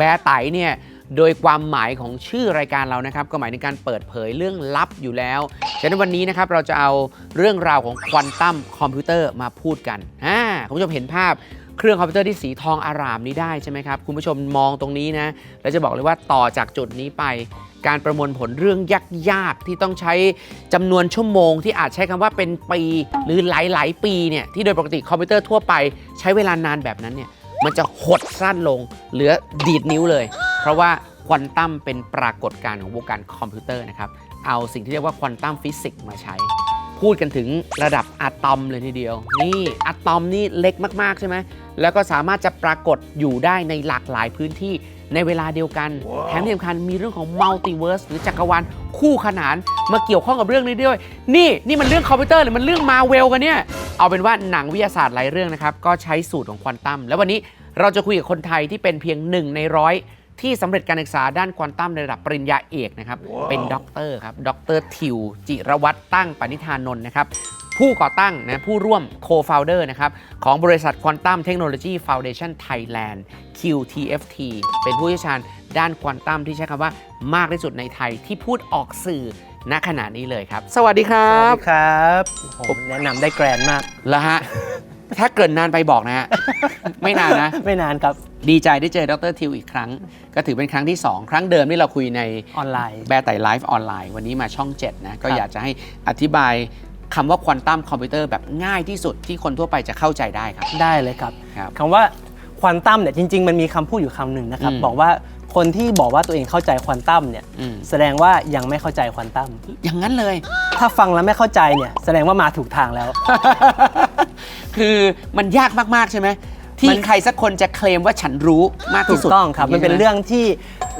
แบร์ไตเนี่ยโดยความหมายของชื่อรายการเรานะครับก็หมายถึงการเปิดเผยเรื่องลับอยู่แล้วฉะนั้นวันนี้นะครับเราจะเอาเรื่องราวของควอนตัมคอมพิวเตอร์มาพูดกันอ่าคุณผู้ชมเห็นภาพเครื่องคอมพิวเตอร์ที่สีทองอารามนี้ได้ใช่ไหมครับ คุณผู้ชมมองตรงนี้นะแล้วจะบอกเลยว่าต่อจากจุดนี้ไป การประมวลผลเรื่องยากๆที่ต้องใช้จำนวนชั่วโมง ที่อาจใช้คำว่าเป็นปีหรือหลายๆ ปีเนี่ยที่โดยปกติคอมพิวเตอร์ทั่วไปใช้เวลานานแบบนั้นเนี่ย มันจะหดสั้นลง เหลือดีดนิ้วเลย เพราะว่าควอนตัมเป็นปรากฏการณ์ของวงการคอมพิวเตอร์นะครับ เอาสิ่งที่เรียกว่าควอนตัมฟิสิกส์มาใช้ พูดกันถึงระดับอะตอมเลยทีเดียว นี่อะตอมนี่เล็กมากๆใช่ไหมแล้วก็สามารถจะปรากฏอยู่ได้ในหลากหลายพื้นที่ในเวลาเดียวกันแถมที่สำคัญมีเรื่องของมัลติเวิร์สหรือจักรวาลคู่ขนานมาเกี่ยวข้องกับเรื่องนี้ด้วย นี่นี่มันเรื่องคอมพิวเตอร์หรือมันเรื่องมาเวลกันเนี่ย เอาเป็นว่าหนังวิทยาศาสตร์หลายเรื่องนะครับก็ใช้สูตรของควอนตัมแล้ววันนี้เราจะคุยกับคนไทยที่เป็นเพียงหนึ่งในร้อย ที่สำเร็จการศึกษาด้านควอนตัมในระดับปริญญาเอกนะครับเป็นด็อกเตอร์ครับดรทิว จิรวัตรตั้งปณิธานนท์นะครับ ผู้ก่อตั้งนะผู้ร่วม co-founder นะครับ ของบริษัท Quantum Technology Foundation Thailand QTFT เป็นผู้เชี่ยวชาญด้านควอนตัมที่ใช้คำว่ามากที่สุดในไทยที่พูดออกสื่อณขณะนี้เลยครับ สวัสดีครัสวับ สดีครับ ผมแนะนำได้แกรนมาก แล้วฮะ ถ้าเกินนานไปบอกนะฮะ ไม่นานนะ ไม่นานครับ ดีใจได้เจอดรทิวอีกครั้ง ก็ถือเป็นครั้งที่ 2 ครั้งเดิมที่เราคุยในออนไลน์ แบร์ไต่ไลฟ์ออนไลน์ วันนี้มาช่อง 7 นะ ก็ครับอยากจะให้อธิบายคำว่าควอนตัมคอมพิวเตอร์แบบง่ายที่สุดที่คนทั่วไปจะเข้าใจได้ครับ ได้เลยครับครับ คำว่าควอนตัมเนี่ยจริง ๆ มันมีคำพูดอยู่คำหนึ่งนะครับ อืม บอกว่าคนที่บอกว่าตัวเองเข้าใจควอนตัมเนี่ยอืมแสดงว่ายังไม่เข้าใจควอนตัม อย่างนั้นเลย ถ้าฟังแล้วไม่เข้าใจเนี่ยแสดงว่ามาถูกทางแล้ว คือมันยากมากๆใช่ไหมที่มันใครสักคนจะเคลมว่าฉันรู้มากถูที่กสุดต้องครับ มันเป็นใช่ไหเรื่องที่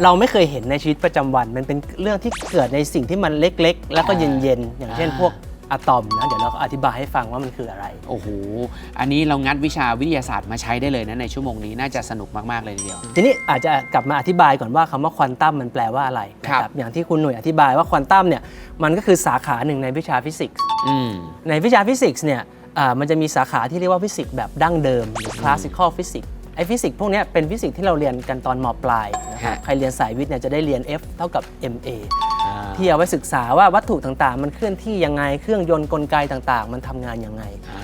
เราไม่เคยเห็นในชีวิตประจำวัน มันเป็นเรื่องที่เกิดในสิ่งที่มันเล็กๆ แล้วก็เย็นๆ อย่างเช่นอ่าพวกอะตอมนะเดี๋ยวเราก็อธิบายให้ฟังว่ามันคืออะไร โอ้โห อันนี้เรางัดวิชาวิทยาศาสตร์มาใช้ได้เลยนะในชั่วโมงนี้น่าจะสนุกมากๆเลยทีเดียว ทีนี้อาจจะกลับมาอธิบายก่อนว่าคำว่าควอนตัมมันแปลว่าอะไรนะครับอย่างที่คุณหน่วยอธิบายว่าควอนตัมเนี่ยมันก็คือสาขาหนึ่งในวิชาฟิสิกส์ อืม ในวิชาฟิสิกส์เนี่ยอ่า มันจะมีสาขาที่เรียกว่าฟิสิกส์แบบดั้งเดิมหรือ classical physics ไอ้ฟิสิกส์พวกเนี้ยเป็นฟิสิกส์ที่เราเรียนกันตอนมปลายนะครับฮะใครเรียนสายวิทย์เนี่ยจะได้เรียน F เท่ากับ MA อ่าที่เอาไว้ศึกษาว่าวัตถุต่างๆ มันเคลื่อนที่ยังไงเครื่องยนต์กลไกต่างๆ มันทำงานยังไงอ่า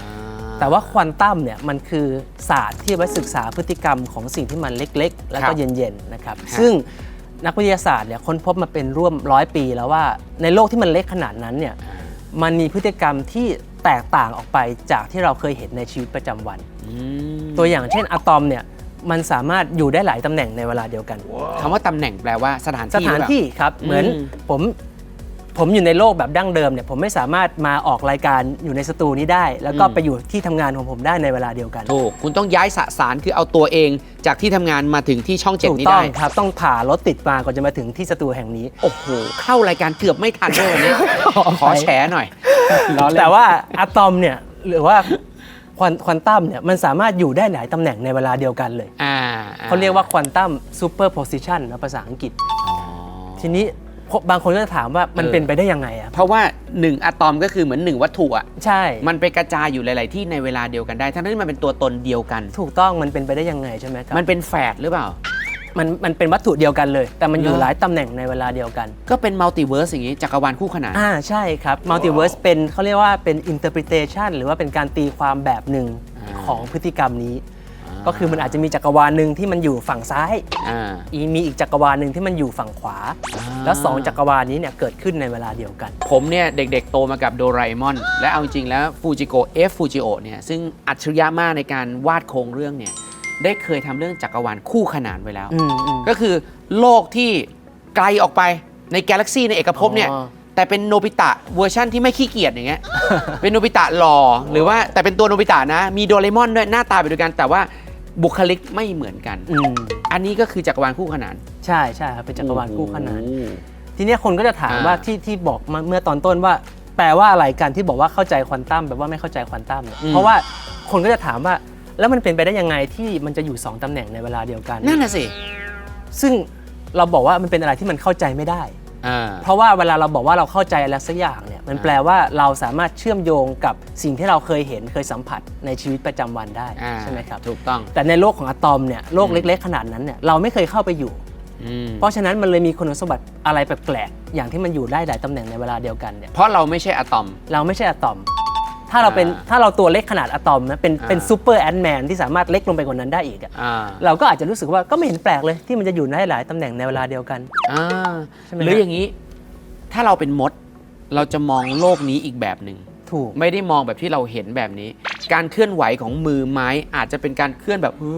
แต่ว่าควอนตัมเนี่ยมันคือศาสตร์ที่เอาไว้ศึกษาพฤติกรรมของสิ่งที่มันเล็กๆ แล้วก็เย็นๆนะครับฮะซึ่งนักวิทยาศาสตร์เนี่ยค้นพบมาเป็นร่วมร้อยปีแล้วว่าในโลกที่มันเล็กขนาดนั้นเนี่ยมันมีพฤติกรรมที่ แตกต่างออกไปจากที่เราเคยเห็นในชีวิตประจำวันอืมตัวอย่างเช่นอะตอมเนี่ยมันสามารถอยู่ได้หลายตำแหน่งในเวลาเดียวกันคำว่าตำแหน่งแปลว่าสถานสที่ถานหรือเปล่ที่ครับ เหมือนอืมผมผมอยู่ในโลกแบบดั้งเดิมเนี่ยผมไม่สามารถมาออกรายการอยู่ในสตูนี้ได้ แล้วก็ไปอยู่ที่ทำงานของผมได้ในเวลาเดียวกันถูกคุณต้องย้ายสสารคือเอาตัวเองจากที่ทำงานมาถึงที่ช่องเจ็ดถูกนี้ต้อได้งครับต้องผ่ารถติดมาก่อนจะมาถึงที่สตูแห่งนี้โอ้โหเข้ารายการเกือบไม่ทันด้วยวันนี้ขอแฉหน่อย แต่ว่าอะตอมเนี่ยหรือว่าควอนควอนตัมเนี่ยมันสามารถอยู่ได้หลายตำแหน่งในเวลาเดียวกันเลย อ่าเขาเรียกว่าควอนตัมซูเปอร์โพซิชันนะภาษาอังกฤษ อ๋อ ทีนี้พบางคนก็จะถามว่ามันเออ เป็นไปได้ยังไงอะเพราะว่า1อะตอมก็คือเหมือน1วัตถุอะใช่ มันไปกระจายอยู่หลาย ๆ ที่ในเวลาเดียวกันได้ ทั้งที่มันเป็นตัวตนเดียวกัน ถูกต้องมันเป็นไปได้ยังไงใช่ไหมครับ มันเป็นแฝดหรือเปล่า มันมันเป็นวัตถุเดียวกันเลย แต่มันอยู่เหรอหลายตำแหน่งในเวลาเดียวกัน ก็เป็นมัลติเวิร์สอย่างนี้จักรวาลคู่ขนาน อ่าใช่ครับมัลติเวิร์สเป็นเขาเรียกว่าเป็น interpretation หรือว่าเป็นการตีความแบบหนึ่งอ่าของพฤติกรรมนี้ ก็คือมันอาจจะมีจักรวาลหนึ่งที่มันอยู่ฝั่งซ้ายอ่าอีมีอีกจักรวาลหนึ่งที่มันอยู่ฝั่งขวาอ่าแล้วสองจักรวาลนี้เนี่ยเกิดขึ้นในเวลาเดียวกัน ผมเนี่ยเด็กๆ โตมากับโดราเอมอน และเอาจริงๆแล้วฟูจิโกะ F ฟูจิโอเนี่ยซึ่งอัจฉริยะมากในการวาดโครงเรื่องเนี่ย ได้เคยทำเรื่องจักรวาลคู่ขนานไว้แล้ว อืมอืม ก็คือโลกที่ไกลออกไปในกาแล็กซีในเอกภพเนี่ย อ๋อ แต่เป็นโนบิตะเวอร์ชั่นที่ไม่ขี้เกียจอย่างเงี้ย เป็นโนบิตะหล่อหรือว่าแต่เป็นตัวโนบิตะนะ มีโดเรมอนด้วยหน้าตาเป็นเดียวกันแต่ว่าบุคลิกไม่เหมือนกัน อืมอันนี้ก็คือจักรวาลคู่ขนาน ใช่ใช่ครับเป็นจักรวาลคู่ขนานโอ้โหทีเนี้ยคนก็จะถามอ่า ว่าที่ที่บอกมาเมื่อตอนต้นว่า แปลว่าอะไรกันที่บอกว่าเข้าใจควอนตัมแบบว่าไม่เข้าใจควอนตัมเนี่ยเพราะว่าคนก็จะถามว่า แล้วมันเป็นไปได้ยังไงที่มันจะอยู่สองตำแหน่งในเวลาเดียวกัน นั่นน่ะสิซึ่งเราบอกว่ามันเป็นอะไรที่มันเข้าใจไม่ได้ อ่า เพราะว่าเวลาเราบอกว่าเราเข้าใจอะไรสักอย่างเนี่ยมันแปลว่าเราสามารถเชื่อมโยงกับสิ่งที่เราเคยเห็นเคยสัมผัสในชีวิตประจำวันได้อ่าใช่ไหมครับ ถูกต้อง แต่ในโลกของอะตอมเนี่ยโลกเล็ก ๆ ขนาดนั้นเนี่ยเราไม่เคยเข้าไปอยู่ อืมเพราะฉะนั้นมันเลยมีคุณสมบัติอะไรแปลกๆอย่างที่มันอยู่ได้หลายตำแหน่งในเวลาเดียวกันเนี่ยเพราะเราไม่ใช่อะตอม เราไม่ใช่อะตอม ถ้าเราเป็นอ่าถ้าเราตัวเล็กขนาดอะตอมนะเป็นอ่าเป็นซูเปอร์แอนด์แมนที่สามารถเล็กลงไปกว่านั้นได้อีกอะอ่าเราก็อาจจะรู้สึกว่าก็ไม่เห็นแปลกเลยที่มันจะอยู่ได้หลายตำแหน่งในเวลาเดียวกันอ่าใช่ไหมหรือฮะอย่างนี้ ถ้าเราเป็นมดเราจะมองโลกนี้อีกแบบหนึ่งถูกไม่ได้มองแบบที่เราเห็นแบบนี้ การเคลื่อนไหวของมือไม้อาจจะเป็นการเคลื่อนแบบเฮ้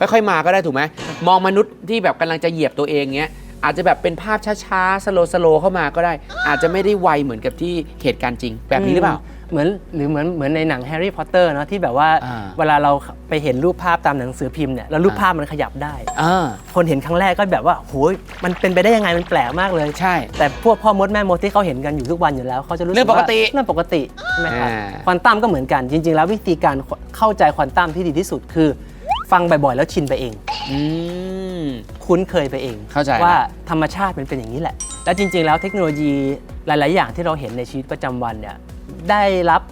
อค่อยๆมาก็ได้ถูกไหมมองมนุษย์ที่แบบกำลังจะเหยียบตัวเองเงี้ยอาจจะแบบเป็นภาพช้าๆสโลสโลเข้ามาก็ได้ อาจจะไม่ได้ไวเหมือนกับที่เหตุการณ์จริง แบบนี้หรือเปล่า เหมือนหรือเหมือนเหมือนในหนังแฮร์รี่พอตเตอร์เนาะที่แบบว่าอ่าเวลาเราไปเห็นรูปภาพตามหนังสือพิมพ์เนี่ยแล้วรูปอ่าภาพมันขยับได้ อ่าคนเห็นครั้งแรกก็แบบว่าโหยมันเป็นไปได้ยังไงมันแปลกมากเลย ใช่ แต่พวกพ่อมดแม่มดที่เขาเห็นกันอยู่ทุกวันอยู่แล้วเขาจะรู้สึกเรื่องปกติว่าเรื่องปกติใช่ไหมครับอ่า ควอนตัมก็เหมือนกันจริง ๆ แล้ววิธีการเข้าใจควอนตัมที่ดีที่สุดคือ ฟังบ่อยๆแล้วชินไปเอง อืม คุ้นเคยไปเองเข้าใจว่าละธรรมชาติมันเป็นอย่างนี้แหละ และจริงๆ แล้วเทคโนโลยีหลาย ๆ อย่างที่เราเห็นในชีวิตประจำวันเนี่ย ได้รับ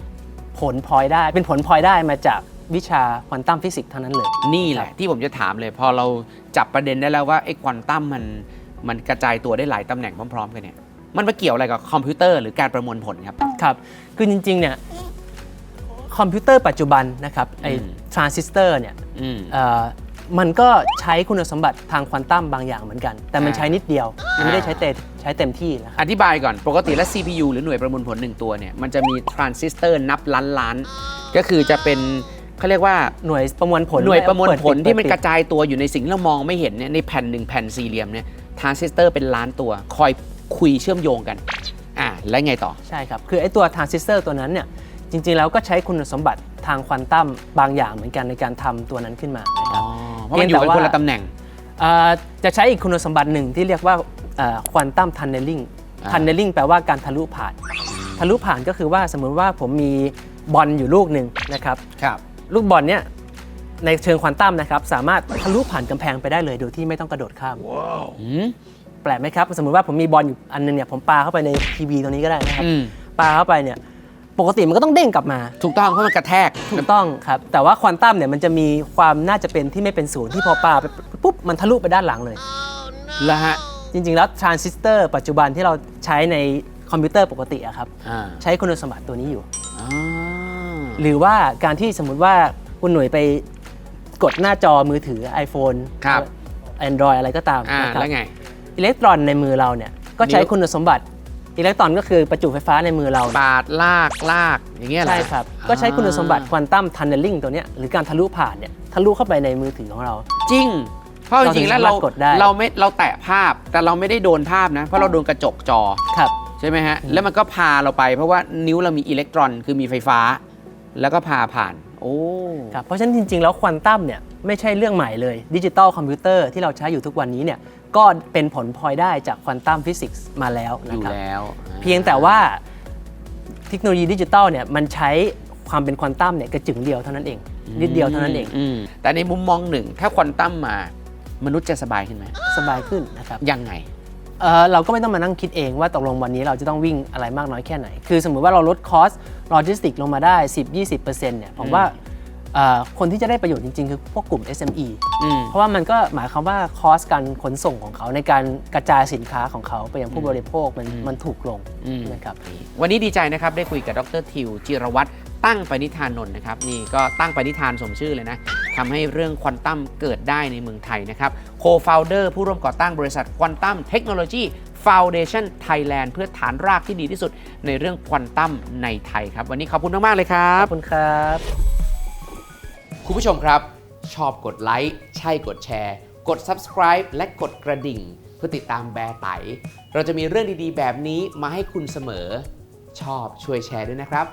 ผลพลอยได้ เป็นผลพลอยได้มาจากวิชาควอนตัมฟิสิกส์เท่านั้นเลย นี่แหละที่ผมจะถามเลย พอเราจับประเด็นได้แล้วว่าไอ้ควอนตัมมันมันกระจายตัวได้หลายตำแหน่งพร้อมๆกันเนี่ยมันมาเกี่ยวอะไรกับคอมพิวเตอร์หรือการประมวลผลครับ ครับ คือจริงๆเนี่ยคอมพิวเตอร์ปัจจุบันนะครับไอ้อืมทรานซิสเตอร์เนี่ยอื มเอ่อมันก็ใช้คุณสมบัติทางควอนตัมบางอย่างเหมือนกัน แต่มันอ่าใช้นิดเดียวมันไม่ได้อ่าใช้เต็มใช้เต็มที่นะครับอธิบายก่อน ปกติแล้ว CPU หรือหน่วยประมวลผลหนึ่งตัวเนี่ยมันจะมีทรานซิสเตอร์นับล้านล้านๆก็คือจะเป็นเขาเรียกว่าหน่วยประมวลผลหน่วยประมวลผลเปิดปิดที่มันเปิดปิดกระจายตัวอยู่ในสิ่งที่เรามองไม่เห็นเนี่ยในแผ่นหนึ่งแผ่นสี่เหลี่ยมเนี่ยทรานซิสเตอร์เป็นล้านตัวคอยคุยเชื่อมโยงกันอ่าแล้วไงต่อใช่ครับคือไอ้ตัวทรานซิสเตอร์ตัวนั้นเนี่ยจริงๆแล้วก็ใช้คุณสมบัติทางควอนตัมบางอย่างเหมือนกันในการทำตัวนั้นขึ้นมานะครับ เพราะมันอยู่กันคนละตำแหน่ง เอ่อจะใช้อีกคุณสมบัติหนึ่งที่เรียกว่าควอนตัมทันเนลลิงอ่า ทันเนลลิงแปลว่าการทะลุผ่าน ทะลุผ่านก็คือว่าสมมุติว่าผมมีบอลอยู่ลูกหนึ่งนะครับ ครับ ลูกบอลเนี่ยในเชิงควอนตัมนะครับสามารถทะลุผ่านกำแพงไปได้เลยโดยที่ไม่ต้องกระโดดข้าม อืม แปลกไหมครับ สมมุติว่าผมมีบอลอยู่อันนึงเนี่ยผมปาเข้าไปในทีวีตรงนี้ก็ได้นะครับ อืม ปาเข้าไปเนี่ย ปกติมันก็ต้องเด้งกลับมา ถูกต้องเพราะมันกระแทก ถูกต้องครับ แต่ว่าควอนตัมเนี่ยมันจะมีความน่าจะเป็นที่ไม่เป็นศูนย์ที่พอปาไปปุ๊บมันทะลุไปด้านหลังเลย แล้วฮะ จริง ๆ แล้วทรานซิสเตอร์ปัจจุบันที่เราใช้ในคอมพิวเตอร์ปกติอะครับ อ่าใช้คุณสมบัติตัวนี้อยู่ อ่าหรือว่าการที่สมมุติว่าคุณหน่วยไปกดหน้าจอมือถือ iPhone ครับ Android อะไรก็ตามอ่านะครับแล้วไง อิเล็กตรอนในมือเราเนี่ยก็ใช้นิ้ว คุณสมบัติ อิเล็กตรอนก็คือประจุไฟฟ้าในมือเรา ปาดลากลากอย่างเงี้ยเหรอ ใช่ครับก็ใช้คุณสมบัติควอนตัมทันเนลลิงตัวเนี้ยหรือการทะลุผ่านเนี่ยทะลุเข้าไปในมือถือของเรา จริง เพราะจริงๆแล้วเราเราถึงสามารถกดได้ เราไม่เราแตะภาพแต่เราไม่ได้โดนภาพนะ เพราะเราโดนกระจกจอครับ ใช่ไหมฮะ แล้วมันก็พาเราไป เพราะว่านิ้วเรามีอิเล็กตรอนคือมีไฟฟ้า แล้วก็พาผ่าน โอ้ครับเพราะฉะนั้นจริง ๆ แล้วควอนตัมเนี่ยไม่ใช่เรื่องใหม่เลยดิจิตอลคอมพิวเตอร์ที่เราใช้อยู่ทุกวันนี้เนี่ย ก็เป็นผลพลอยได้จากควอนตัมฟิสิกส์มาแล้วอนะยู่ครับ แล้วเพียงแต่ว่าเทคโนโลยีดิจิตอลเนี่ยมันใช้ความเป็นควอนตัมเนี่ยกระจึงเดียวเท่านั้นเอง นิดเดียวเท่านั้นเองมแต่ในมุมมองหนึ่ง ถ้าควอนตัมมามนุษย์จะสบายขึ้นไหมสบายขึ้นนะครับยังไง เอ่อเราก็ไม่ต้องมานั่งคิดเองว่าตกลงวันนี้เราจะต้องวิ่งอะไรมากน้อยแค่ไหน คือสมมุติว่าเราลดคอสโลจิสติกลงมาได้ 10-20%เนี่ยผมว่าเอ่อ คนที่จะได้ประโยชน์จริง ๆ คือพวกกลุ่ม SME อืมเพราะว่ามันก็หมายความว่าคอสการขนส่งของเขาในการกระจายสินค้าของเขาไปยังผู้บริโภคมันอืมมันถูกลงอืมนะครับวันนี้ดีใจนะครับได้คุยกับดรทิวจิรวัตรตั้งปณิธานนนท์นะครับนี่ก็ตั้งปณิธานสมชื่อเลยนะทำให้เรื่องควอนตัมเกิดได้ในเมืองไทยนะครับโคฟาวเดอร์ผู้ร่วมก่อตั้งบริษัทควอนตัมเทคโนโลยีฟาวเดชั่นไทยแลนด์เพื่อฐานรากที่ดีที่สุดในเรื่องควอนตัมในไทยครับ วันนี้ขอบคุณมาก ๆ เลยครัขบอบคุณครับ คุณผู้ชมครับ ชอบกดไลค์ใช่กดแชร์ กด subscribe และกดกระดิ่ง เพื่อติดตามแบร์ไต เราจะมีเรื่องดีๆ แบบนี้มาให้คุณเสมอ ชอบช่วยแชร์ด้วยนะครับ